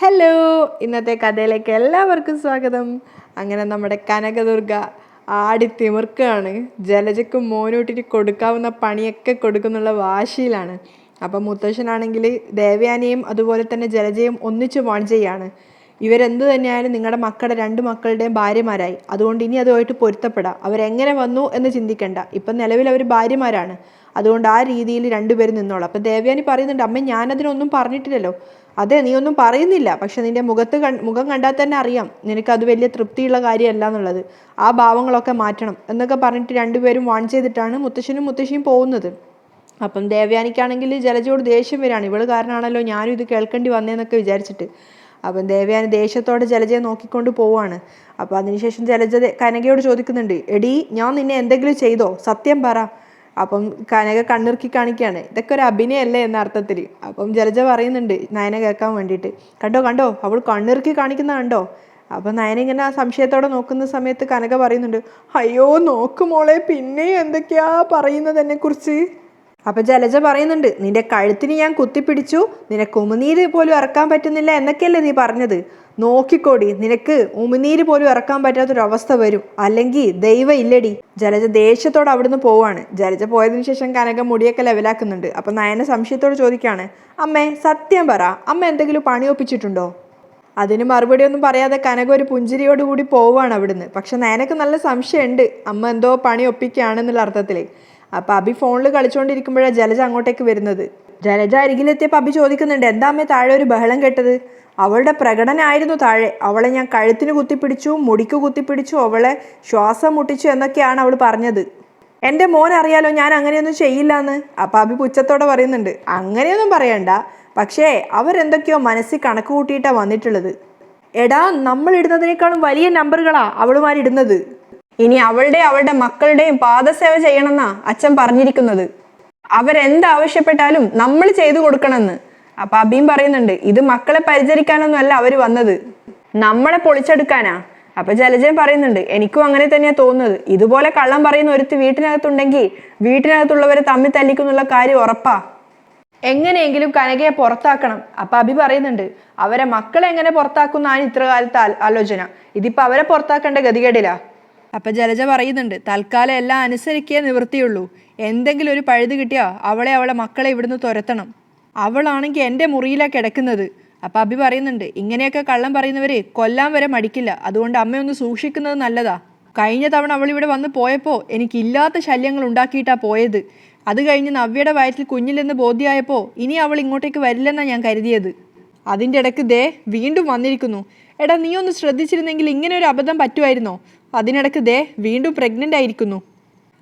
Hello ഇന്നത്തെ കഥയിലേക്ക് എല്ലാവർക്കും സ്വാഗതം. അങ്ങനെ നമ്മുടെ കനകദുർഗ ആടി തിമിർക്കുകയാണ് ജലജയ്ക്കും മോനൂട്ടിന് കൊടുക്കാവുന്ന പണിയൊക്കെ കൊടുക്കുന്നുള്ള വാശിയിലാണ്. അപ്പം മുത്തശ്ശനാണെങ്കിൽ ദേവയാനിയും അതുപോലെ തന്നെ ജലജയും ഒന്നിച്ച് വാൺ ചെയ്യാണ്. ഇവരെന്ത് തന്നെയായാലും നിങ്ങളുടെ മക്കളുടെ രണ്ട് മക്കളുടെയും ഭാര്യമാരായി. അതുകൊണ്ട് ഇനി അതുമായിട്ട് പൊരുത്തപ്പെടാം. അവരെങ്ങനെ വന്നു എന്ന് ചിന്തിക്കണ്ട. ഇപ്പം നിലവിൽ അവർ ഭാര്യമാരാണ്. അതുകൊണ്ട് ആ രീതിയിൽ രണ്ടുപേരും നിന്നോളാം. അപ്പം ദേവയാനി പറയുന്നുണ്ട് അമ്മ ഞാനതിനൊന്നും പറഞ്ഞിട്ടില്ലല്ലോ. അതെ നീ ഒന്നും പറയുന്നില്ല. പക്ഷെ നിന്റെ മുഖത്ത് മുഖം കണ്ടാൽ തന്നെ അറിയാം നിനക്ക് അത് വലിയ തൃപ്തിയുള്ള കാര്യമല്ല എന്നുള്ളത്. ആ ഭാവങ്ങളൊക്കെ മാറ്റണം. എന്നൊക്കെ പറഞ്ഞിട്ട് രണ്ടുപേരും വാൺ ചെയ്തിട്ടാണ് മുത്തശ്ശനും മുത്തശ്ശിയും പോകുന്നത്. അപ്പം ദേവയാനിക്കാണെങ്കിൽ ജലജയോട് ദേഷ്യം വരികയാണ്. ഇവൾ കാരണമാണല്ലോ ഞാനും ഇത് കേൾക്കേണ്ടി വന്നേന്നൊക്കെ വിചാരിച്ചിട്ട്. അപ്പം ദേവയാനി ദേഷ്യത്തോടെ ജലജയെ നോക്കിക്കൊണ്ട് പോവാണ് അപ്പോൾ അതിനുശേഷം ജലജ കനകയോട് ചോദിക്കുന്നുണ്ട് എടി ഞാൻ നിന്നെ എന്തെങ്കിലും ചെയ്തോ? സത്യം പറ. അപ്പം കനക കണ്ണിറുക്കി കാണിക്കുകയാണ്. ഇതൊക്കെ ഒരു അഭിനയല്ലേ എന്ന അർത്ഥത്തിൽ. അപ്പം ജലജ പറയുന്നുണ്ട് നയന കേൾക്കാൻ വേണ്ടിയിട്ട്. കണ്ടോ കണ്ടോ അവൾ കണ്ണിറുക്കി കാണിക്കുന്ന കണ്ടോ? അപ്പം നയന ഇങ്ങനെ ആ സംശയത്തോടെ നോക്കുന്ന സമയത്ത് കനക പറയുന്നുണ്ട് അയ്യോ നോക്ക് മോളെ പിന്നെയും എന്തൊക്കെയാ പറയുന്നത് എന്നെക്കുറിച്ച്? അപ്പൊ ജലജ പറയുന്നുണ്ട് നിന്റെ കഴുത്തിന് ഞാൻ കുത്തിപ്പിടിച്ചു നിനക്ക് ഉമിനീര് പോലും ഇറക്കാൻ പറ്റുന്നില്ല എന്നൊക്കെയല്ലേ നീ പറഞ്ഞത്? നോക്കിക്കോടി നിനക്ക് ഉമിനീര് പോലും ഇറക്കാൻ പറ്റാത്തൊരവസ്ഥ വരും. അല്ലെങ്കിൽ ദൈവം ഇല്ലടി. ജലജ ദേഷ്യത്തോടെ അവിടുന്ന് പോവാണ്. ജലജ പോയതിനു ശേഷം കനക മുടിയൊക്കെ ലെവലാക്കുന്നുണ്ട്. അപ്പൊ നയന സംശയത്തോട് ചോദിക്കാണ് അമ്മേ സത്യം പറ അമ്മ എന്തെങ്കിലും പണി ഒപ്പിച്ചിട്ടുണ്ടോ? അതിന് മറുപടി ഒന്നും പറയാതെ കനക ഒരു പുഞ്ചിരിയോടുകൂടി പോവുകയാണ് അവിടുന്ന്. പക്ഷെ നയനക്ക് നല്ല സംശയമുണ്ട് അമ്മ എന്തോ പണി ഒപ്പിക്കുകയാണെന്നുള്ള അർത്ഥത്തിൽ അപ്പൊ അബി ഫോണിൽ കളിച്ചുകൊണ്ടിരിക്കുമ്പോഴാണ് ജലജ അങ്ങോട്ടേക്ക് വരുന്നത്. ജലജ അരികിലെത്തിയപ്പോൾ അബി ചോദിക്കുന്നുണ്ട് എന്താ അമ്മേ താഴെ ഒരു ബഹളം കേട്ടത്? അവളുടെ പ്രകടനമായിരുന്നു താഴെ. അവളെ ഞാൻ കഴുത്തിന് കുത്തിപ്പിടിച്ചു മുടിക്ക് കുത്തിപ്പിടിച്ചു അവളെ ശ്വാസം മുട്ടിച്ചു എന്നൊക്കെയാണ് അവൾ പറഞ്ഞത്. എന്റെ മോൻ അറിയാലോ ഞാൻ അങ്ങനെയൊന്നും ചെയ്യില്ല എന്ന് അപ്പം അഭി പുച്ഛത്തോടെ പറയുന്നുണ്ട് അങ്ങനെയൊന്നും പറയണ്ട. പക്ഷേ അവരെന്തൊക്കെയോ മനസ്സിൽ കണക്ക് കൂട്ടിയിട്ടാണ് വന്നിട്ടുള്ളത്. എടാ നമ്മൾ ഇടുന്നതിനേക്കാളും വലിയ നമ്പറുകളാണ് അവളുമാരിടുന്നത്. ഇനി അവളുടെ അവളുടെ മക്കളുടെയും പാദസേവ ചെയ്യണമെന്നാ അച്ഛൻ പറഞ്ഞിരിക്കുന്നത്. അവരെന്താവശ്യപ്പെട്ടാലും നമ്മൾ ചെയ്തു കൊടുക്കണമെന്ന്. അപ്പൊ അബീം പറയുന്നുണ്ട് ഇത് മക്കളെ പരിചരിക്കാനൊന്നും അല്ല അവർ വന്നത്. നമ്മളെ പൊളിച്ചെടുക്കാനാ. അപ്പൊ ജലജൻ പറയുന്നുണ്ട് എനിക്കും അങ്ങനെ തന്നെയാ തോന്നുന്നത്. ഇതുപോലെ കള്ളം പറയുന്ന ഒരുത്ത് വീട്ടിനകത്തുണ്ടെങ്കിൽ വീട്ടിനകത്തുള്ളവരെ തമ്മിൽ തല്ലിക്കുന്നുള്ള കാര്യം ഉറപ്പാ. എങ്ങനെയെങ്കിലും കനകയെ പുറത്താക്കണം. അപ്പൊ അഭി പറയുന്നുണ്ട് അവരെ മക്കളെ എങ്ങനെ ഇത്ര കാലത്ത് ആലോചന. ഇതിപ്പോ അവരെ പുറത്താക്കേണ്ട ഗതികേടില്ല അപ്പൊ ജലജ പറയുന്നുണ്ട് തൽക്കാലം എല്ലാം അനുസരിക്കേ നിവൃത്തിയുള്ളൂ. എന്തെങ്കിലും ഒരു പഴുത് കിട്ടിയോ അവളെ അവളെ മക്കളെ ഇവിടുന്ന് തുരത്തണം. അവളാണെങ്കിൽ എന്റെ മുറിയിലാണ് കിടക്കുന്നത്. അപ്പം അഭി പറയുന്നുണ്ട് ഇങ്ങനെയൊക്കെ കള്ളം പറയുന്നവരെ കൊല്ലാൻ വരെ മടിക്കില്ല. അതുകൊണ്ട് അമ്മയൊന്ന് സൂക്ഷിക്കുന്നത് നല്ലതാ. കഴിഞ്ഞ തവണ അവൾ ഇവിടെ വന്ന് പോയപ്പോൾ എനിക്കില്ലാത്ത ശല്യങ്ങൾ ഉണ്ടാക്കിയിട്ടാ പോയത്. അത് കഴിഞ്ഞ് നവ്യയുടെ വയറ്റിൽ കുഞ്ഞില്ലെന്ന് ബോധ്യമായപ്പോൾ ഇനി അവൾ ഇങ്ങോട്ടേക്ക് വരില്ലെന്നാണ് ഞാൻ കരുതിയത്. അതിന്റെ ഇടയ്ക്ക് ദേ വീണ്ടും വന്നിരിക്കുന്നു. എടാ നീ ഒന്ന് ശ്രദ്ധിച്ചിരുന്നെങ്കിൽ ഇങ്ങനെ ഒരു അബദ്ധം പറ്റുമായിരുന്നോ? അതിനിടയ്ക്ക് ദേ വീണ്ടും പ്രഗ്നന്റ് ആയിരിക്കുന്നു.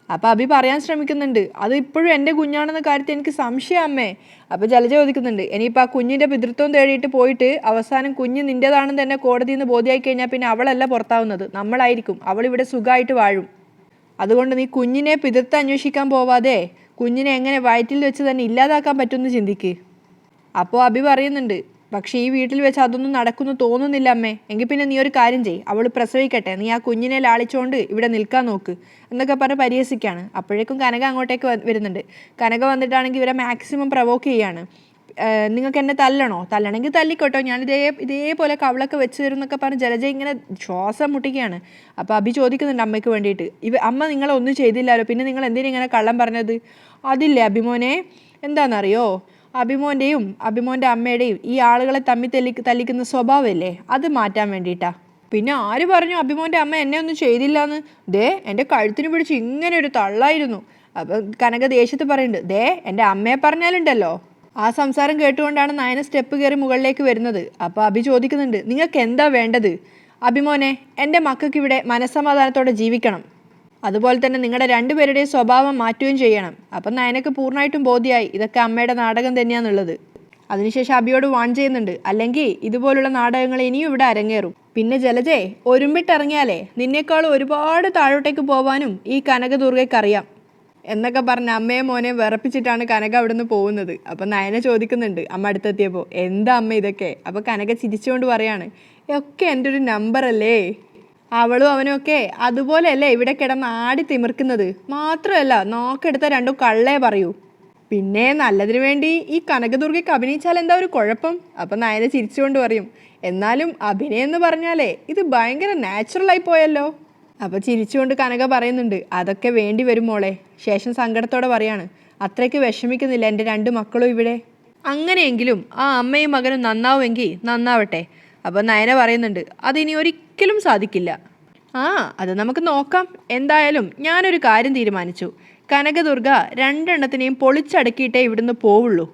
അപ്പോൾ അഭി പറയാൻ ശ്രമിക്കുന്നുണ്ട് അത് ഇപ്പോഴും എന്റെ കുഞ്ഞാണെന്ന കാര്യത്തിൽ എനിക്ക് സംശയം അമ്മേ. അപ്പോൾ ജലജ ചോദിക്കുന്നുണ്ട് ഇനിയിപ്പോൾ ആ കുഞ്ഞിന്റെ പിതൃത്വം തേടിയിട്ട് പോയിട്ട് അവസാനം കുഞ്ഞ് നിന്റെതാണെന്ന് തന്നെ കോടതിയിൽ നിന്ന് ബോധ്യമായി കഴിഞ്ഞാൽ പിന്നെ അവളല്ല പുറത്താവുന്നത്. നമ്മളായിരിക്കും അവൾ ഇവിടെ സുഖമായിട്ട് വാഴും. അതുകൊണ്ട് നീ കുഞ്ഞിനെ പിതൃത്വം അന്വേഷിക്കാൻ പോവാതെ കുഞ്ഞിനെ എങ്ങനെ വയറ്റിൽ വെച്ച് തന്നെ ഇല്ലാതാക്കാൻ പറ്റുമെന്ന് ചിന്തിക്ക്. അപ്പോൾ അഭി പറയുന്നുണ്ട് പക്ഷേ ഈ വീട്ടിൽ വെച്ച് അതൊന്നും നടക്കുന്നു തോന്നുന്നില്ല അമ്മേ. എങ്കിൽ പിന്നെ നീ ഒരു കാര്യം ചെയ് അവൾ പ്രസവിക്കട്ടെ. നീ ആ കുഞ്ഞിനെ ലാളിച്ചുകൊണ്ട് ഇവിടെ നിൽക്കാൻ നോക്ക്. എന്നൊക്കെ പറഞ്ഞ് പരിഹസിക്കുകയാണ് അപ്പോഴേക്കും കനക അങ്ങോട്ടേക്ക് വരുന്നുണ്ട്. കനക വന്നിട്ടാണെങ്കിൽ ഇവരെ മാക്സിമം പ്രവോക്ക് ചെയ്യാണ്. നിങ്ങൾക്ക് എന്നെ തല്ലണോ? തല്ലണമെങ്കിൽ തല്ലിക്കോട്ടോ. ഞാൻ ഇതേ ഇതേപോലെ കവളൊക്കെ വെച്ച് തരും എന്നൊക്കെ പറഞ്ഞ് ജലജ ഇങ്ങനെ ശ്വാസം മുട്ടിക്കുകയാണ്. അപ്പോൾ അഭി ചോദിക്കുന്നുണ്ട് അമ്മയ്ക്ക് വേണ്ടിയിട്ട്. ഇവ അമ്മ നിങ്ങളൊന്നും ചെയ്തില്ലല്ലോ പിന്നെ നിങ്ങൾ എന്തിനാ ഇങ്ങനെ കള്ളം പറഞ്ഞത്? അതില്ലേ അഭിമോനെ? എന്താണെന്നറിയോ അഭിമോന്റെയും അഭിമോന്റെ അമ്മയുടെയും ഈ ആളുകളെ തമ്മി തല്ലി തല്ലിക്കുന്ന സ്വഭാവമല്ലേ? അത് മാറ്റാൻ വേണ്ടിയിട്ടാ. പിന്നെ ആര് പറഞ്ഞു അഭിമോന്റെ അമ്മ എന്നെ ഒന്നും ചെയ്തില്ല എന്ന് ദേ എന്റെ കഴുത്തിന് പിടിച്ച് ഇങ്ങനെ ഒരു തള്ളായിരുന്നു. അപ്പം കനക ദേഷ്യത്ത് പറയുന്നുണ്ട് ദേ എന്റെ അമ്മയെ പറഞ്ഞാലുണ്ടല്ലോ. ആ സംസാരം കേട്ടുകൊണ്ടാണ് നയന സ്റ്റെപ്പ് കയറി മുകളിലേക്ക് വരുന്നത്. അപ്പോൾ അഭി ചോദിക്കുന്നുണ്ട് നിങ്ങൾക്ക് എന്താ വേണ്ടത്? അഭിമോനെ എന്റെ മക്കൾക്ക് ഇവിടെ മനസ്സമാധാനത്തോടെ ജീവിക്കണം. അതുപോലെ തന്നെ നിങ്ങളുടെ രണ്ടുപേരുടെയും സ്വഭാവം മാറ്റുകയും ചെയ്യണം. അപ്പം നയനക്ക് പൂർണമായിട്ടും ബോധ്യമായി ഇതൊക്കെ അമ്മയുടെ നാടകം തന്നെയാണെന്നുള്ളത് അതിനുശേഷം അബിയോട് വാൺ ചെയ്യുന്നുണ്ട്. അല്ലെങ്കിൽ ഇതുപോലുള്ള നാടകങ്ങൾ ഇനിയും ഇവിടെ അരങ്ങേറും. പിന്നെ ജലജേ ഒരുമ്പിട്ടിറങ്ങിയാലേ നിന്നേക്കാളും ഒരുപാട് താഴോട്ടേക്ക് പോവാനും ഈ കനകദുർഗയ്ക്കറിയാം എന്നൊക്കെ പറഞ്ഞ് അമ്മയെ മോനെ വിറപ്പിച്ചിട്ടാണ് കനക അവിടുന്ന് പോകുന്നത്. അപ്പം നയന ചോദിക്കുന്നുണ്ട് അമ്മ അടുത്തെത്തിയപ്പോൾ എന്താ അമ്മ ഇതൊക്കെ? അപ്പോൾ കനക ചിരിച്ചുകൊണ്ട് പറയാണ് ഒക്കെ എന്റെ ഒരു നമ്പർ അല്ലേ? അവളും അവനുമൊക്കെ അതുപോലെയല്ലേ ഇവിടെ കിടന്ന് ആടി തിമിർക്കുന്നത്? മാത്രമല്ല നോക്കെടുത്ത രണ്ടും കള്ളേ പറയൂ. പിന്നെ നല്ലതിനു വേണ്ടി ഈ കനകദുർഗയ്ക്ക് അഭിനയിച്ചാൽ എന്താ ഒരു കുഴപ്പം? അപ്പം നയന ചിരിച്ചുകൊണ്ട് പറയും എന്നാലും അഭിനയം എന്ന് പറഞ്ഞാലേ ഇത് ഭയങ്കര നാച്ചുറലായി പോയല്ലോ. അപ്പോൾ ചിരിച്ചുകൊണ്ട് കനക പറയുന്നുണ്ട് അതൊക്കെ വേണ്ടി വരും മോളെ. ശേഷം സങ്കടത്തോടെ പറയാണ് അത്രയ്ക്ക് വിഷമിക്കുന്നില്ല എന്റെ രണ്ട് മക്കളും ഇവിടെ. അങ്ങനെയെങ്കിലും ആ അമ്മയും മകനും നന്നാവുമെങ്കിൽ നന്നാവട്ടെ. അപ്പോൾ നയന പറയുന്നുണ്ട് അതിനി ഒരിക്കലും സാധിക്കില്ല. ആ അത് നമുക്ക് നോക്കാം. എന്തായാലും ഞാനൊരു കാര്യം തീരുമാനിച്ചു. കനകദുർഗ രണ്ടെണ്ണത്തിനെയും പൊളിച്ചടക്കിയിട്ടേ ഇവിടുന്ന് പോവുള്ളൂ.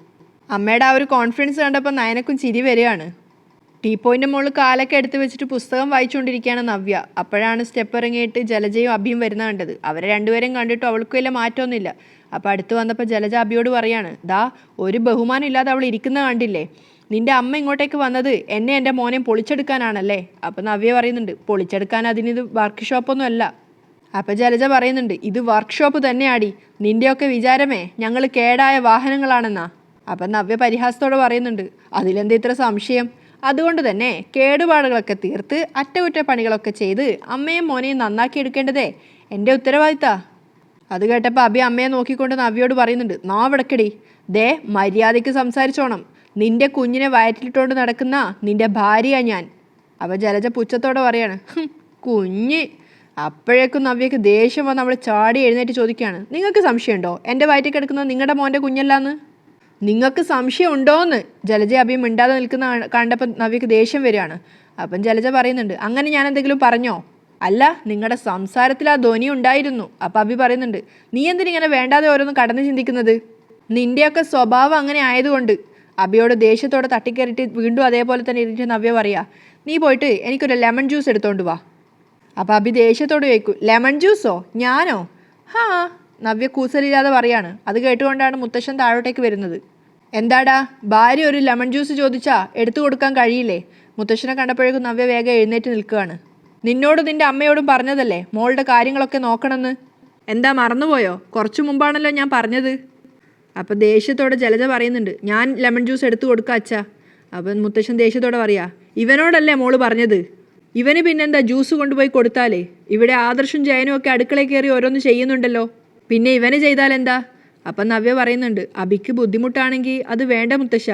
അമ്മയുടെ ആ ഒരു കോൺഫിഡൻസ് കണ്ടപ്പോൾ നയനക്കും ചിരി വരികയാണ്. ടീ പോയിന്റെ മുകളിൽ കാലൊക്കെ എടുത്ത് വെച്ചിട്ട് പുസ്തകം വായിച്ചുകൊണ്ടിരിക്കുകയാണ് നവ്യ. അപ്പോഴാണ് സ്റ്റെപ്പ് ഇറങ്ങിയിട്ട് ജലജയും അഭിയും വരുന്ന കണ്ടത്. അവരെ രണ്ടുപേരും കണ്ടിട്ടും അവൾക്ക് വലിയ മാറ്റമൊന്നുമില്ല. അപ്പോൾ അടുത്ത് വന്നപ്പോൾ ജലജ അഭിയോട് പറയാണ് ദാ ഒരു ബഹുമാനം ഇല്ലാതെ അവൾ ഇരിക്കുന്ന കണ്ടില്ലേ? നിന്റെ അമ്മ ഇങ്ങോട്ടേക്ക് വന്നത് എന്നെ എന്റെ മോനെ പൊളിച്ചെടുക്കാനാണല്ലേ? അപ്പം നവ്യ പറയുന്നുണ്ട് പൊളിച്ചെടുക്കാൻ അതിനിത് വർക്ക് ഷോപ്പൊന്നും അല്ല. അപ്പം ജലജ പറയുന്നുണ്ട് ഇത് വർക്ക്ഷോപ്പ് തന്നെയാടി. നിന്റെയൊക്കെ വിചാരമേ ഞങ്ങൾ കേടായ വാഹനങ്ങളാണെന്നാ. അപ്പം നവ്യ പരിഹാസത്തോടെ പറയുന്നുണ്ട് അതിലെന്താ ഇത്ര സംശയം? അതുകൊണ്ട് തന്നെ കേടുപാടുകളൊക്കെ തീർത്ത് അറ്റകുറ്റപ്പണികളൊക്കെ ചെയ്ത് അമ്മയും മോനെയും നന്നാക്കി എടുക്കേണ്ടതേ എന്റെ ഉത്തരവാദിത്ത. അത് കേട്ടപ്പോൾ അബി അമ്മയെ നോക്കിക്കൊണ്ട് നവ്യോട് പറയുന്നുണ്ട് നാവിടക്കടി ദേ മര്യാദയ്ക്ക് സംസാരിച്ചോണം. നിന്റെ കുഞ്ഞിനെ വയറ്റിലിട്ടുകൊണ്ട് നടക്കുന്ന നിന്റെ ഭാര്യയാ ഞാൻ. അവ ജലജ പുച്ഛത്തോടെ പറയാണ് "ഹും, കുഞ്ഞ്. അപ്പോഴേക്കും നവ്യക്ക് ദേഷ്യം വന്ന് അവൾ ചാടി എഴുന്നേറ്റ് ചോദിക്കുകയാണ് നിങ്ങൾക്ക് സംശയമുണ്ടോ? എന്റെ വയറ്റിൽ കിടക്കുന്നത് നിങ്ങളുടെ മോന്റെ കുഞ്ഞല്ലാന്ന്? നിങ്ങൾക്ക് സംശയം ഉണ്ടോന്ന് ജലജ അഭിയും മിണ്ടാതെ നിൽക്കുന്ന കണ്ടപ്പോൾ നവ്യക്ക് ദേഷ്യം വരികയാണ്. അപ്പം ജലജ പറയുന്നുണ്ട് അങ്ങനെ ഞാൻ എന്തെങ്കിലും പറഞ്ഞോ? അല്ല നിങ്ങളുടെ സംസാരത്തിൽ ആ ധ്വനി ഉണ്ടായിരുന്നു. അപ്പം അഭി പറയുന്നുണ്ട് നീ എന്തിനിങ്ങനെ വേണ്ടാതെ ഓരോന്ന് കടന്ന് ചിന്തിക്കുന്നത്? നിന്റെയൊക്കെ സ്വഭാവം അങ്ങനെ ആയതുകൊണ്ട്. അബിയോട് ദേഷ്യത്തോടെ തട്ടിക്കയറിയിട്ട് വീണ്ടും അതേപോലെ തന്നെ ഇരുന്നിട്ട് നവ്യ പറയാ നീ പോയിട്ട് എനിക്കൊരു ലെമൺ ജ്യൂസ് എടുത്തോണ്ട് വാ. അപ്പം അബി ദേഷ്യത്തോട് ചോദിക്കും ലെമൺ ജ്യൂസോ? ഞാനോ? ഹാ നവ്യ കൂസലില്ലാതെ പറയാണ്. അത് കേട്ടുകൊണ്ടാണ് മുത്തശ്ശൻ താഴോട്ടേക്ക് വരുന്നത്. എന്താടാ ഭാര്യ ഒരു ലെമൺ ജ്യൂസ് ചോദിച്ചാ എടുത്തു കൊടുക്കാൻ കഴിയില്ലേ? മുത്തശ്ശനെ കണ്ടപ്പോഴേക്കും നവ്യ വേഗം എഴുന്നേറ്റ് നിൽക്കുകയാണ്. നിന്നോട് നിന്റെ അമ്മയോടും പറഞ്ഞതല്ലേ മോളുടെ കാര്യങ്ങളൊക്കെ നോക്കണമെന്ന്? എന്താ മറന്നുപോയോ? കുറച്ചു മുമ്പാണല്ലോ ഞാൻ പറഞ്ഞത്. അപ്പം ദേഷ്യത്തോടെ ജലജ പറയുന്നുണ്ട് ഞാൻ ലെമൺ ജ്യൂസ് എടുത്തു കൊടുക്കുക അച്ഛാ. അപ്പം മുത്തശ്ശൻ ദേഷ്യത്തോടെ പറയാ ഇവനോടല്ലേ മോൾ പറഞ്ഞത്? ഇവന് പിന്നെന്താ ജ്യൂസ് കൊണ്ടുപോയി കൊടുത്താലേ? ഇവിടെ ആദർശും ജയനും ഒക്കെ അടുക്കളയിൽ കയറി ഓരോന്ന് ചെയ്യുന്നുണ്ടല്ലോ. പിന്നെ ഇവന് ചെയ്താൽ എന്താ? അപ്പം നവ്യ പറയുന്നുണ്ട് അബിക്ക് ബുദ്ധിമുട്ടാണെങ്കിൽ അത് വേണ്ട മുത്തശ്ശ.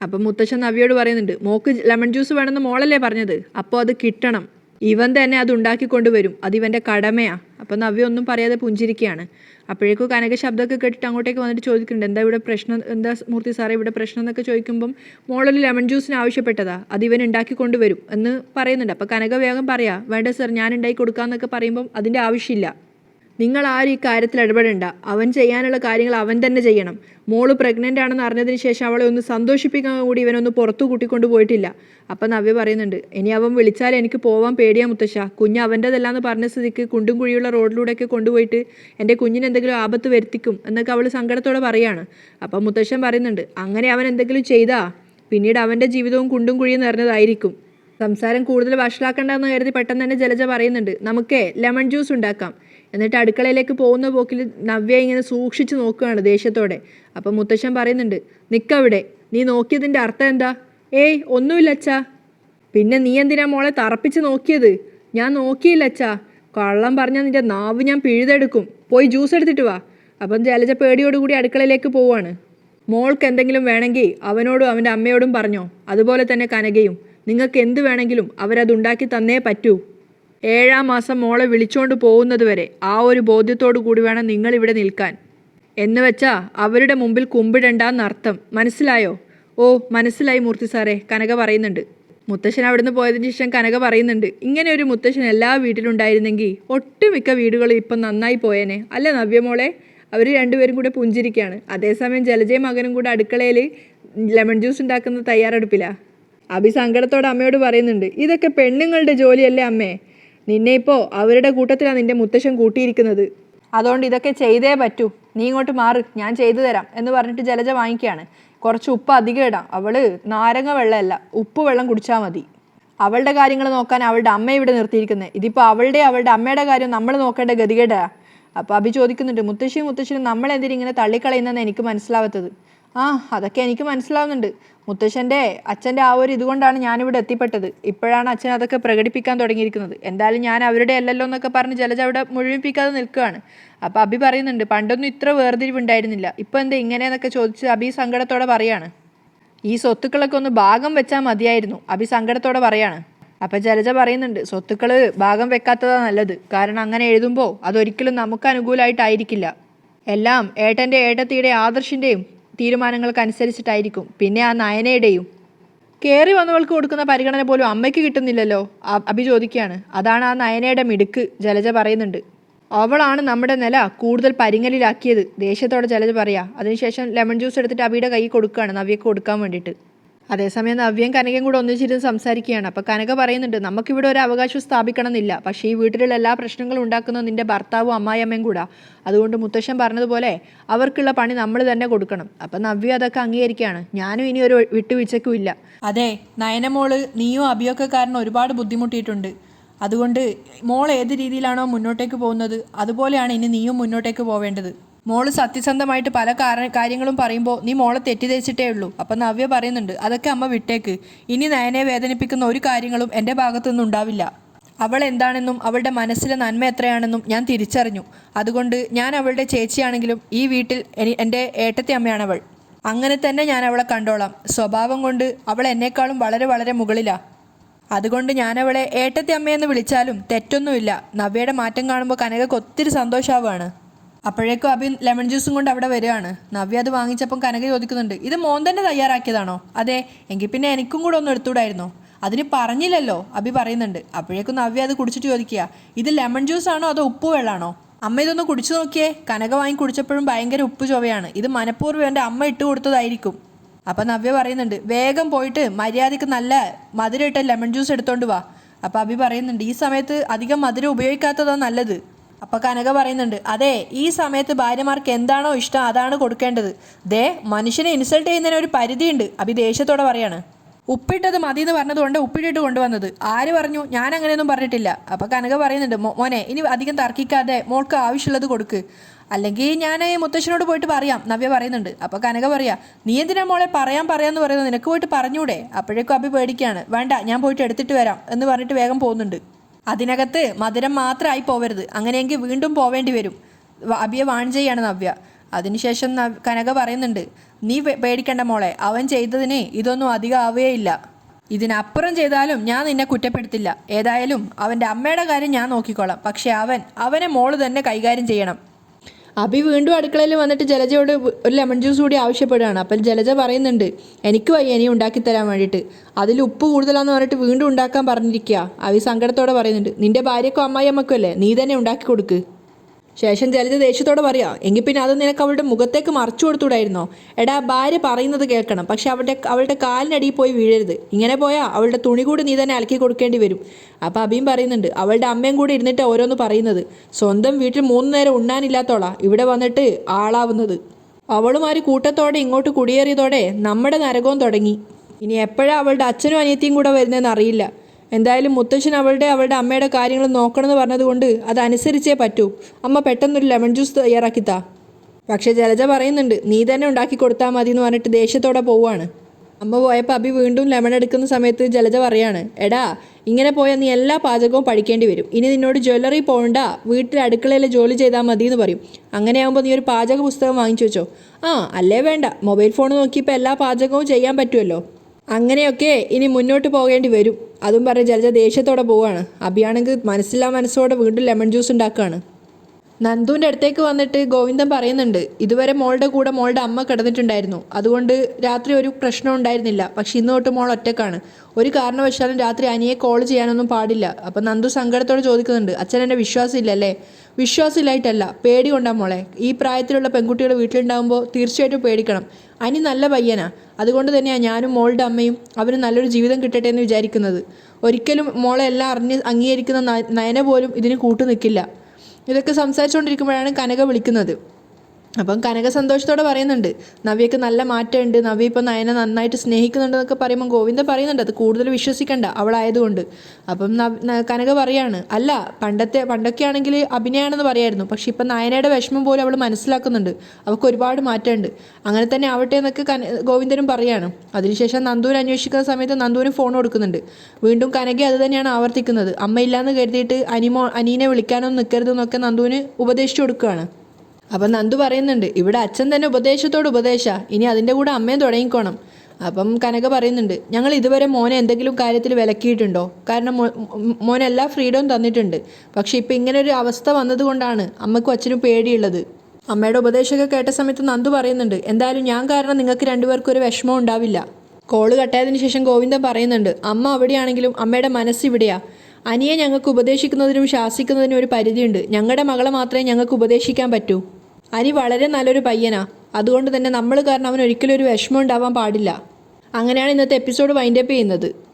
അപ്പം മുത്തശ്ശൻ നവ്യോട് പറയുന്നുണ്ട് മോക്ക് ലെമൺ ജ്യൂസ് വേണമെന്ന് മോളല്ലേ പറഞ്ഞത്? അപ്പോൾ അത് കിട്ടണം. ഇവൻ തന്നെ അത് ഉണ്ടാക്കി കൊണ്ടുവരും. അത് ഇവന്റെ കടമയാ. അപ്പം നവ്യ ഒന്നും പറയാതെ പുഞ്ചിരിക്കുകയാണ്. അപ്പോഴേക്കും കനക ശബ്ദമൊക്കെ കേട്ടിട്ട് അങ്ങോട്ടേക്ക് വന്നിട്ട് ചോദിക്കുന്നുണ്ട് എന്താ ഇവിടെ പ്രശ്നം? എന്താ മൂർത്തി സാറേ ഇവിടെ പ്രശ്നം എന്നൊക്കെ ചോദിക്കുമ്പം മോളിൽ ലെമൺ ജ്യൂസിന് ആവശ്യപ്പെട്ടതാ. അത് ഇവൻ ഉണ്ടാക്കി കൊണ്ടുവരും എന്ന് പറയുന്നുണ്ട്. അപ്പോൾ കനക വേഗം പറയാം വേണ്ട സാർ ഞാൻ ഉണ്ടാക്കി കൊടുക്കാമെന്നൊക്കെ പറയുമ്പം അതിന്റെ ആവശ്യമില്ല. നിങ്ങൾ ആരും ഈ കാര്യത്തിൽ ഇടപെടേണ്ട. അവൻ ചെയ്യാനുള്ള കാര്യങ്ങൾ അവൻ തന്നെ ചെയ്യണം. മോൾ പ്രഗ്നന്റ് ആണെന്ന് അറിഞ്ഞതിന് ശേഷം അവളെ ഒന്ന് സന്തോഷിപ്പിക്കാൻ കൂടി ഇവനൊന്ന് പുറത്തു കൂട്ടിക്കൊണ്ട് പോയിട്ടില്ല. അപ്പം നവ്യ പറയുന്നുണ്ട് ഇനി അവൻ വിളിച്ചാൽ എനിക്ക് പോവാൻ പേടിയാ മുത്തശ്ശ. കുഞ്ഞ് അവന്റെതല്ലാന്ന് പറഞ്ഞ സ്ഥിതിക്ക് കുണ്ടും കുഴിയുള്ള റോഡിലൂടെയൊക്കെ കൊണ്ടുപോയിട്ട് എന്റെ കുഞ്ഞിന് എന്തെങ്കിലും ആപത്ത് വരുത്തിക്കും എന്നൊക്കെ അവൾ സങ്കടത്തോടെ പറയാണ്. അപ്പം മുത്തശ്ശൻ പറയുന്നുണ്ട് അങ്ങനെ അവൻ എന്തെങ്കിലും ചെയ്താ പിന്നീട് അവന്റെ ജീവിതവും കുണ്ടും കുഴിയും നിറഞ്ഞതായിരിക്കും. സംസാരം കൂടുതൽ വഷളാക്കണ്ടെന്ന് കരുതി പെട്ടെന്ന് തന്നെ ജലജ പറയുന്നുണ്ട് നമുക്കേ ലെമൺ ജ്യൂസ് ഉണ്ടാക്കാം. എന്നിട്ട് അടുക്കളയിലേക്ക് പോകുന്ന പോക്കിൽ നവ്യ ഇങ്ങനെ സൂക്ഷിച്ചു നോക്കുകയാണ് ദേഷ്യത്തോടെ. അപ്പം മുത്തശ്ശൻ പറയുന്നുണ്ട് നിക്കവിടെ. നീ നോക്കിയതിന്റെ അർത്ഥം എന്താ? ഏയ് ഒന്നുമില്ല അച്ഛാ. പിന്നെ നീ എന്തിനാ മോളെ തറപ്പിച്ച് നോക്കിയത്? ഞാൻ നോക്കിയില്ല അച്ഛാ. കള്ളം പറഞ്ഞാൽ നിന്റെ നാവ് ഞാൻ പിഴുതെടുക്കും. പോയി ജ്യൂസ് എടുത്തിട്ട് വാ. അപ്പം ജലജ പേടിയോടുകൂടി അടുക്കളയിലേക്ക് പോവാണ് മോൾക്ക് എന്തെങ്കിലും വേണമെങ്കിൽ അവനോടും അവന്റെ അമ്മയോടും പറഞ്ഞോ. അതുപോലെ തന്നെ കനകയും. നിങ്ങൾക്ക് എന്ത് വേണമെങ്കിലും അവരത് ഉണ്ടാക്കി തന്നേ പറ്റൂ. ഏഴാം മാസം മോളെ വിളിച്ചുകൊണ്ട് പോകുന്നത് വരെ ആ ഒരു ബോധ്യത്തോടു കൂടി വേണം നിങ്ങൾ ഇവിടെ നിൽക്കാൻ. എന്ന് വെച്ചാ അവരുടെ മുമ്പിൽ കുമ്പിടണ്ടെന്നർത്ഥം മനസ്സിലായോ? ഓ മനസ്സിലായി മൂർത്തി സാറേ. കനക പറയുന്നുണ്ട്. മുത്തശ്ശൻ അവിടുന്ന് പോയതിന് ശേഷം കനക പറയുന്നുണ്ട്. ഇങ്ങനെ ഒരു മുത്തശ്ശൻ എല്ലാ വീട്ടിലുണ്ടായിരുന്നെങ്കിൽ ഒട്ടുമിക്ക വീടുകളും ഇപ്പം നന്നായി പോയേനെ. അല്ല നവ്യമോളെ അവർ രണ്ടുപേരും കൂടെ പുഞ്ചിരിക്കുകയാണ് അതേസമയം ജലജയ മകനും കൂടെ അടുക്കളയിൽ ലെമൺ ജ്യൂസ് ഉണ്ടാക്കുന്ന തയ്യാറെടുപ്പിലാണ് അഭി സങ്കടത്തോടെ അമ്മയോട് പറയുന്നുണ്ട്. ഇതൊക്കെ പെണ്ണുങ്ങളുടെ ജോലിയല്ലേ അമ്മേ? നിന്നെ ഇപ്പോൾ അവരുടെ കൂട്ടത്തിലാണ് നിന്റെ മുത്തശ്ശൻ കൂട്ടിയിരിക്കുന്നത്. അതുകൊണ്ട് ഇതൊക്കെ ചെയ്തേ പറ്റൂ. നീ ഇങ്ങോട്ട് മാറ്. ഞാൻ ചെയ്തു തരാം എന്ന് പറഞ്ഞിട്ട് ജലജ വാങ്ങിക്കുകയാണ്. കുറച്ച് ഉപ്പ് അധികം ഇടാം. അവൾ നാരങ്ങ വെള്ളമല്ല ഉപ്പ് വെള്ളം കുടിച്ചാൽ മതി. അവളുടെ കാര്യങ്ങൾ നോക്കാൻ അവളുടെ അമ്മ ഇവിടെ നിർത്തിയിരിക്കുന്നത് ഇതിപ്പോൾ അവളുടെ അവളുടെ അമ്മയുടെ കാര്യം നമ്മൾ നോക്കേണ്ട ഗതികേടാ. അപ്പോൾ അഭി ചോദിക്കുന്നുണ്ട് മുത്തശ്ശിയും മുത്തശ്ശിയും നമ്മളെന്തിനും ഇങ്ങനെ തള്ളിക്കളയുന്നതെന്ന് എനിക്ക് മനസ്സിലാവാത്തത്? ആ അതൊക്കെ എനിക്ക് മനസ്സിലാവുന്നുണ്ട്. മുത്തശ്ശന്റെ അച്ഛന്റെ ആ ഒരു ഇതുകൊണ്ടാണ് ഞാനിവിടെ എത്തിപ്പെട്ടത്. ഇപ്പോഴാണ് അച്ഛൻ അതൊക്കെ പ്രകടിപ്പിക്കാൻ തുടങ്ങിയിരിക്കുന്നത്. എന്തായാലും ഞാൻ അവരുടെ അല്ലല്ലോ എന്നൊക്കെ പറഞ്ഞ് ജലജ അവിടെ മുഴുമിപ്പിക്കാതെ നിൽക്കുകയാണ്. അപ്പോൾ അബി പറയുന്നുണ്ട് പണ്ടൊന്നും ഇത്ര വേർതിരിവുണ്ടായിരുന്നില്ല. ഇപ്പോൾ എന്താ ഇങ്ങനെയെന്നൊക്കെ ചോദിച്ച് അബി സങ്കടത്തോടെ പറയാണ്. ഈ സ്വത്തുക്കളൊക്കെ ഒന്ന് ഭാഗം വെച്ചാൽ മതിയായിരുന്നു അബി സങ്കടത്തോടെ പറയാണ്. അപ്പോൾ ജലജ പറയുന്നുണ്ട് സ്വത്തുക്കൾ ഭാഗം വെക്കാത്തതാണ് നല്ലത്. കാരണം അങ്ങനെ എഴുതുമ്പോൾ അതൊരിക്കലും നമുക്ക് അനുകൂലമായിട്ടായിരിക്കില്ല. എല്ലാം ഏട്ടന്റെ ഏട്ടത്തിയുടെ ആദർശിന്റെയും തീരുമാനങ്ങൾക്കനുസരിച്ചിട്ടായിരിക്കും. പിന്നെ ആ നയനയുടെയും. കയറി വന്നവൾക്ക് കൊടുക്കുന്ന പരിഗണന പോലും അമ്മയ്ക്ക് കിട്ടുന്നില്ലല്ലോ അഭി ചോദിക്കുകയാണ്. അതാണ് ആ നയനയുടെ മിടുക്ക് ജലജ പറയുന്നുണ്ട്. അവളാണ് നമ്മുടെ നില കൂടുതൽ പരിങ്ങലിലാക്കിയത് ദേഷ്യത്തോടെ ജലജ പറയാ. അതിനുശേഷം ലെമൺ ജ്യൂസ് എടുത്തിട്ട് അബിയുടെ കൈ കൊടുക്കുകയാണ് നവ്യക്ക് കൊടുക്കാൻ വേണ്ടിയിട്ട്. അതേസമയം നവ്യം കനകയും കൂടെ ഒന്നിച്ചിരുന്ന് സംസാരിക്കുകയാണ്. അപ്പോൾ കനക പറയുന്നുണ്ട് നമുക്കിവിടെ ഒരു അവകാശം സ്ഥാപിക്കണം എന്നില്ല പക്ഷേ ഈ വീട്ടിലുള്ള എല്ലാ പ്രശ്നങ്ങളും ഉണ്ടാക്കുന്നത് നിന്റെ ഭർത്താവും അമ്മായിയമ്മയും കൂടാ. അതുകൊണ്ട് മുത്തശ്ശൻ പറഞ്ഞതുപോലെ അവർക്കുള്ള പണി നമ്മൾ തന്നെ കൊടുക്കണം. അപ്പം നവ്യ അതൊക്കെ അംഗീകരിക്കുകയാണ്. ഞാനും ഇനി ഒരു വിട്ടുവീഴ്ചയ്ക്കും ഇല്ല. അതെ നയനമോൾ നീയും അഭിയൊക്കെ കാരണം ഒരുപാട് ബുദ്ധിമുട്ടിയിട്ടുണ്ട്. അതുകൊണ്ട് മോൾ ഏത് രീതിയിലാണോ മുന്നോട്ടേക്ക് പോകുന്നത് അതുപോലെയാണ് ഇനി നീയും മുന്നോട്ടേക്ക് പോവേണ്ടത്. മോൾ സത്യസന്ധമായിട്ട് പല കാര കാര്യങ്ങളും പറയുമ്പോൾ നീ മോളെ തെറ്റിദ്ധരിച്ചിട്ടേ ഉള്ളൂ. അപ്പം നവ്യ പറയുന്നുണ്ട് അതൊക്കെ അമ്മ വിട്ടേക്ക്. ഇനി നയനെ വേദനിപ്പിക്കുന്ന ഒരു കാര്യങ്ങളും എന്റെ ഭാഗത്തുനിന്ന് ഉണ്ടാവില്ല. അവൾ എന്താണെന്നും അവളുടെ മനസ്സിലെ നന്മ എത്രയാണെന്നും ഞാൻ തിരിച്ചറിഞ്ഞു. അതുകൊണ്ട് ഞാൻ അവളുടെ ചേച്ചിയാണെങ്കിലും ഈ വീട്ടിൽ എന്റെ ഏട്ടത്തെ അമ്മയാണ് അവൾ അങ്ങനെ തന്നെ ഞാൻ അവളെ കണ്ടോളാം. സ്വഭാവം കൊണ്ട് അവൾ എന്നെക്കാളും വളരെ വളരെ മുകളിലാണ് അതുകൊണ്ട് ഞാനവളെ ഏട്ടത്തി അമ്മയെന്ന് വിളിച്ചാലും തെറ്റൊന്നുമില്ല. നവ്യയുടെ മാറ്റം കാണുമ്പോൾ കനകക്ക് ഒത്തിരി സന്തോഷാവുകയാണ് അപ്പോഴേക്കും അഭിൻ ലെമൺ ജ്യൂസും കൊണ്ട് അവിടെ വരികയാണ്. നവ്യ അത് വാങ്ങിച്ചപ്പം കനക ചോദിക്കുന്നുണ്ട് ഇത് മോൻ തന്നെ തയ്യാറാക്കിയതാണോ? അതെ എങ്കിൽ പിന്നെ എനിക്കും കൂടെ ഒന്ന് എടുത്തുകൂടായിരുന്നോ? അതിന് പറഞ്ഞില്ലല്ലോ അഭി പറയുന്നുണ്ട്. അപ്പോഴേക്കും നവ്യ അത് കുടിച്ചിട്ട് ചോദിക്കുക ഇത് ലെമൺ ജ്യൂസ് ആണോ അതോ ഉപ്പ് വെള്ളമാണോ അമ്മ ഇതൊന്ന് കുടിച്ചു നോക്കിയേ. കനക വാങ്ങി കുടിച്ചപ്പോഴും ഭയങ്കര ഉപ്പ് ചൊവയാണ്. ഇത് മനഃപൂർവം എന്റെ അമ്മ ഇട്ട് കൊടുത്തതായിരിക്കും. അപ്പം നവ്യ പറയുന്നുണ്ട് വേഗം പോയിട്ട് മര്യാദയ്ക്ക് നല്ല മധുരം ഇട്ട ലെമൺ ജ്യൂസ് എടുത്തോണ്ട് വാ. അപ്പം അഭി പറയുന്നുണ്ട് ഈ സമയത്ത് അധികം മധുരം ഉപയോഗിക്കാത്തതാണ് നല്ലത്. അപ്പം കനക പറയുന്നുണ്ട് അതെ ഈ സമയത്ത് ഭാര്യമാർക്ക് എന്താണോ ഇഷ്ടം അതാണ് കൊടുക്കേണ്ടത്. ദേ മനുഷ്യനെ ഇൻസൾട്ട് ചെയ്യുന്നതിന് ഒരു പരിധിയുണ്ട് അഭി ദേഷ്യത്തോടെ പറയാണ്. ഉപ്പിട്ടത് മതി എന്ന് പറഞ്ഞതുകൊണ്ട് ഉപ്പിട്ടിട്ട് കൊണ്ടുവന്നത്. ആര് പറഞ്ഞു? ഞാൻ അങ്ങനെയൊന്നും പറഞ്ഞിട്ടില്ല. അപ്പോൾ കനക പറയുന്നുണ്ട് മോനെ ഇനി അധികം തർക്കിക്കാതെ മോൾക്ക് ആവശ്യമുള്ളത് കൊടുക്ക്. അല്ലെങ്കിൽ ഞാൻ ഈ മുത്തശ്ശനോട് പോയിട്ട് പറയാം നവ്യ പറയുന്നുണ്ട്. അപ്പോൾ കനക പറയാ നീ എന്തിനാ മോളെ പറയാൻ പറയാന്ന് പറയുന്നത്? നിനക്ക് പോയിട്ട് പറഞ്ഞൂടെ അപ്പോഴേക്കും അഭി പേടിക്കുകയാണ് വേണ്ട ഞാൻ പോയിട്ട് എടുത്തിട്ട് വരാം എന്ന് പറഞ്ഞിട്ട് വേഗം പോകുന്നുണ്ട്. അതിനകത്ത് മധുരം മാത്രമായി പോവരുത്. അങ്ങനെയെങ്കിൽ വീണ്ടും പോവേണ്ടി വരും. അബിയെ വാൺ ചെയ്യാണ് നവ്യ. അതിനുശേഷം കനക പറയുന്നുണ്ട് നീ പേടിക്കണ്ട മോളെ അവൻ ചെയ്തതിന് ഇതൊന്നും അധികം ആവുകയില്ല. ഇതിനപ്പുറം ചെയ്താലും ഞാൻ നിന്നെ കുറ്റപ്പെടുത്തില്ല. ഏതായാലും അവന്റെ അമ്മയുടെ കാര്യം ഞാൻ നോക്കിക്കോളാം. പക്ഷേ അവൻ അവനെ മോൾ തന്നെ കൈകാര്യം ചെയ്യണം. അഭി വീണ്ടും അടുക്കളയിൽ വന്നിട്ട് ജലജയോട് ഒരു ലെമൺ ജ്യൂസ് കൂടി ആവശ്യപ്പെടുകയാണ്. അപ്പം ജലജ പറയുന്നുണ്ട് എനിക്ക് വയ്യ ഇനി ഉണ്ടാക്കി തരാൻ വേണ്ടിയിട്ട്. അതിൽ ഉപ്പ് കൂടുതലാണെന്ന് പറഞ്ഞിട്ട് വീണ്ടും ഉണ്ടാക്കാൻ പറഞ്ഞിരിക്കുക. അവി സങ്കടത്തോടെ പറയുന്നുണ്ട് നിന്റെ ഭാര്യക്കും അമ്മായിയമ്മക്കും അല്ലേ? നീ തന്നെ ഉണ്ടാക്കി കൊടുക്ക്. ശേഷം ജലജ ദേഷ്യത്തോടെ പറയാം എങ്കിൽ പിന്നെ അത് നിനക്ക് അവളുടെ മുഖത്തേക്ക് മറച്ചു കൊടുത്തൂടായിരുന്നോ? എടാ ഭാര്യ പറയുന്നത് കേൾക്കണം. പക്ഷെ അവളുടെ അവളുടെ കാലിനടിയിൽ പോയി വീഴരുത്. ഇങ്ങനെ പോയാൽ അവളുടെ തുണി കൂടി നീ തന്നെ അലക്കി കൊടുക്കേണ്ടി വരും. അപ്പോൾ അബിയും പറയുന്നുണ്ട് അവളുടെ അമ്മയും കൂടി ഇരുന്നിട്ട് ഓരോന്ന് പറയുന്നത്. സ്വന്തം വീട്ടിൽ മൂന്ന് നേരം ഉണ്ണാനില്ലാത്തോളാ. ഇവിടെ വന്നിട്ട് ആളാവുന്നത്. അവളുമാര് കൂട്ടത്തോടെ ഇങ്ങോട്ട് കുടിയേറിയതോടെ നമ്മുടെ നരകവും തുടങ്ങി. ഇനി എപ്പോഴാണ് അവളുടെ അച്ഛനും അനിയത്തിയും കൂടെ വരുന്നതെന്ന് അറിയില്ല. എന്തായാലും മുത്തശ്ശൻ അവളുടെ അവളുടെ അമ്മയുടെ കാര്യങ്ങൾ നോക്കണമെന്ന് പറഞ്ഞതുകൊണ്ട് അതനുസരിച്ചേ പറ്റൂ. അമ്മ പെട്ടെന്നൊരു ലെമൺ ജ്യൂസ് തയ്യാറാക്കിത്താ. പക്ഷേ ജലജ പറയുന്നുണ്ട് നീ തന്നെ ഉണ്ടാക്കി കൊടുത്താൽ മതി എന്ന് പറഞ്ഞിട്ട് ദേഷ്യത്തോടെ പോവാണ് അമ്മ പോയപ്പോൾ അബി വീണ്ടും ലെമൺ എടുക്കുന്ന സമയത്ത് ജലജ പറയാണ് എടാ ഇങ്ങനെ പോയാൽ നീ എല്ലാ പാചകവും പഠിക്കേണ്ടി വരും. ഇനി നിന്നോട് ജ്വല്ലറി പോകണ്ട വീട്ടിൽ അടുക്കളയിൽ ജോലി ചെയ്താൽ മതി എന്ന് പറയും. അങ്ങനെയാകുമ്പോൾ നീ ഒരു പാചക പുസ്തകം വാങ്ങിച്ചു വെച്ചോ? ആ അല്ലേ വേണ്ട. മൊബൈൽ ഫോൺ നോക്കിയപ്പോൾ എല്ലാ പാചകവും ചെയ്യാൻ പറ്റുമല്ലോ അങ്ങനെയൊക്കെ ഇനി മുന്നോട്ട് പോകേണ്ടി വരും. അതും പറഞ്ഞ് ജലജ ദേഷ്യത്തോടെ പോവാണ്. അഭിയാണെങ്കിൽ മനസ്സില്ലാ മനസ്സോടെ വീണ്ടും ലെമൺ ജ്യൂസ് ഉണ്ടാക്കുകയാണ് നന്ദുവിന്റെ അടുത്തേക്ക് വന്നിട്ട് ഗോവിന്ദൻ പറയുന്നുണ്ട് ഇതുവരെ മോളുടെ കൂടെ മോളുടെ അമ്മ കിടന്നിട്ടുണ്ടായിരുന്നു. അതുകൊണ്ട് രാത്രി ഒരു പ്രശ്നം ഉണ്ടായിരുന്നില്ല. പക്ഷെ ഇന്ന് തൊട്ട് മോൾ ഒറ്റക്കാണ്. ഒരു കാരണവശാലും രാത്രി അനിയെ കോൾ ചെയ്യാനൊന്നും പാടില്ല. അപ്പം നന്ദു സങ്കടത്തോടെ ചോദിക്കുന്നുണ്ട് അച്ഛൻ എന്നെ വിശ്വാസമില്ലല്ലേ? വിശ്വാസമില്ലായിട്ടല്ല. പേടി കൊണ്ടാ മോളെ. ഈ പ്രായത്തിലുള്ള പെൺകുട്ടികൾ വീട്ടിലുണ്ടാകുമ്പോൾ തീർച്ചയായിട്ടും പേടിക്കണം. അനി നല്ല പയ്യനാ. അതുകൊണ്ട് തന്നെയാണ് ഞാനും മോളുടെ അമ്മയും അവന് നല്ലൊരു ജീവിതം കിട്ടട്ടെ എന്ന് വിചാരിക്കുന്നത്. ഒരിക്കലും മോളെ എല്ലാം അറിഞ്ഞ് അംഗീകരിക്കുന്ന നയന പോലും ഇതിന് കൂട്ടു നിൽക്കില്ല ഇതൊക്കെ സംസാരിച്ചുകൊണ്ടിരിക്കുമ്പോഴാണ് കനക വിളിക്കുന്നത്. അപ്പം കനക സന്തോഷത്തോടെ പറയുന്നുണ്ട് നവ്യക്ക് നല്ല മാറ്റമുണ്ട് നവ്യ ഇപ്പം നയനെ നന്നായിട്ട് സ്നേഹിക്കുന്നുണ്ട് എന്നൊക്കെ പറയുമ്പോൾ ഗോവിന്ദ പറയുന്നുണ്ട് അത് കൂടുതൽ വിശ്വസിക്കണ്ട അവളായതുകൊണ്ട്. അപ്പം കനക പറയാണ് അല്ല പണ്ടത്തെ പണ്ടൊക്കെ ആണെങ്കിൽ അഭിനയമാണെന്ന് പറയായിരുന്നു പക്ഷെ ഇപ്പം നയനയുടെ വിഷമം പോലും അവൾ മനസ്സിലാക്കുന്നുണ്ട് അവൾക്ക് ഒരുപാട് മാറ്റമുണ്ട്. അങ്ങനെ തന്നെ ആവട്ടെ എന്നൊക്കെ കന ഗോവിന്ദനും പറയാണ്. അതിനുശേഷം നന്ദൂർ അന്വേഷിക്കുന്ന സമയത്ത് നന്ദൂരും ഫോൺ കൊടുക്കുന്നുണ്ട്. വീണ്ടും കനക അത് തന്നെയാണ് ആവർത്തിക്കുന്നത്. അമ്മയില്ലാന്ന് കരുതിയിട്ട് അനിമോ അനീനെ വിളിക്കാനൊന്നും നിൽക്കരുതെന്നൊക്കെ നന്ദുവിന് ഉപദേശിച്ചു കൊടുക്കുകയാണ്. അപ്പം നന്ദു പറയുന്നുണ്ട് ഇവിടെ അച്ഛൻ തന്നെ ഉപദേശത്തോട് ഉപദേശ ഇനി അതിന്റെ കൂടെ അമ്മയും തുടങ്ങിക്കോണം. അപ്പം കനക പറയുന്നുണ്ട് ഞങ്ങൾ ഇതുവരെ മോനെ എന്തെങ്കിലും കാര്യത്തിൽ വിലക്കിയിട്ടുണ്ടോ? കാരണം മോനെല്ലാ ഫ്രീഡവും തന്നിട്ടുണ്ട്. പക്ഷെ ഇപ്പം ഇങ്ങനെ ഒരു അവസ്ഥ വന്നതുകൊണ്ടാണ് അമ്മക്കും അച്ഛനും പേടിയുള്ളത്. അമ്മയുടെ ഉപദേശമൊക്കെ കേട്ട സമയത്ത് നന്ദു പറയുന്നുണ്ട് എന്തായാലും ഞാൻ കാരണം നിങ്ങൾക്ക് രണ്ടുപേർക്കും ഒരു വിഷമം ഉണ്ടാവില്ല. കോൾ കട്ടായതിനു ശേഷം ഗോവിന്ദൻ പറയുന്നുണ്ട് അമ്മ അവിടെയാണെങ്കിലും അമ്മയുടെ മനസ്സ് ഇവിടെയാ. അനിയെ ഞങ്ങൾക്ക് ഉപദേശിക്കുന്നതിനും ശാസിക്കുന്നതിനും ഒരു പരിധിയുണ്ട്. ഞങ്ങളുടെ മകളെ മാത്രമേ ഞങ്ങൾക്ക് ഉപദേശിക്കാൻ പറ്റൂ. അനി വളരെ നല്ലൊരു പയ്യനാ. അതുകൊണ്ട് തന്നെ നമ്മൾ കാരണം അവൻ ഒരിക്കലും ഒരു വിഷമം ഉണ്ടാവാൻ പാടില്ല. അങ്ങനെയാണ് ഇന്നത്തെ എപ്പിസോഡ് വൈൻഡപ്പ് ചെയ്യുന്നത്.